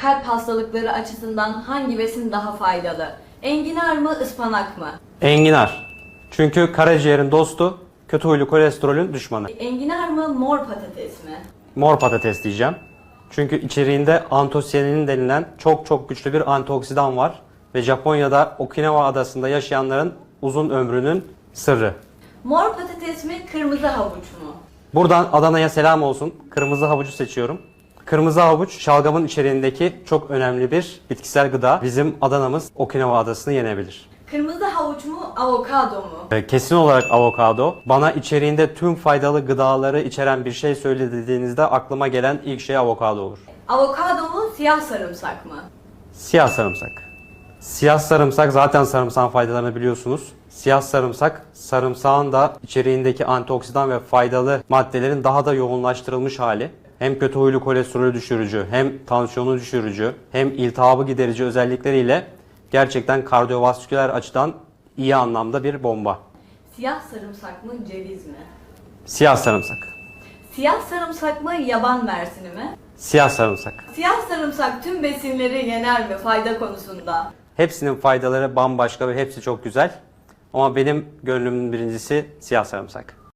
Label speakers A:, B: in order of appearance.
A: Kalp hastalıkları açısından hangi besin daha faydalı? Enginar mı, ıspanak mı?
B: Enginar. Çünkü karaciğerin dostu, kötü huylu kolesterolün düşmanı.
A: Enginar mı, mor patates mi?
B: Mor patates diyeceğim. Çünkü içeriğinde antosiyanin denilen çok çok güçlü bir antioksidan var. Ve Japonya'da Okinawa adasında yaşayanların uzun ömrünün sırrı.
A: Mor patates mi, kırmızı havuç mu?
B: Buradan Adana'ya selam olsun. Kırmızı havucu seçiyorum. Kırmızı havuç şalgamın içeriğindeki çok önemli bir bitkisel gıda. Bizim Adana'mız Okinawa adasını yenebilir.
A: Kırmızı havuç mu, avokado mu?
B: Ee, Kesin olarak avokado. Bana içeriğinde tüm faydalı gıdaları içeren bir şey söyle dediğinizde aklıma gelen ilk şey avokado olur.
A: Avokado mu, siyah sarımsak mı?
B: Siyah sarımsak. Siyah sarımsak zaten sarımsağın faydalarını biliyorsunuz. Siyah sarımsak, sarımsağın da içeriğindeki antioksidan ve faydalı maddelerin daha da yoğunlaştırılmış hali. Hem kötü huylu kolesterolü düşürücü, hem tansiyonu düşürücü, hem iltihabı giderici özellikleriyle gerçekten kardiyovasküler açıdan iyi anlamda bir bomba.
A: Siyah sarımsak mı, ceviz mi?
B: Siyah sarımsak.
A: Siyah sarımsak mı, yaban mersini mi?
B: Siyah sarımsak.
A: Siyah sarımsak tüm besinleri yener mi fayda konusunda?
B: Hepsinin faydaları bambaşka ve hepsi çok güzel. Ama benim gönlümün birincisi siyah sarımsak.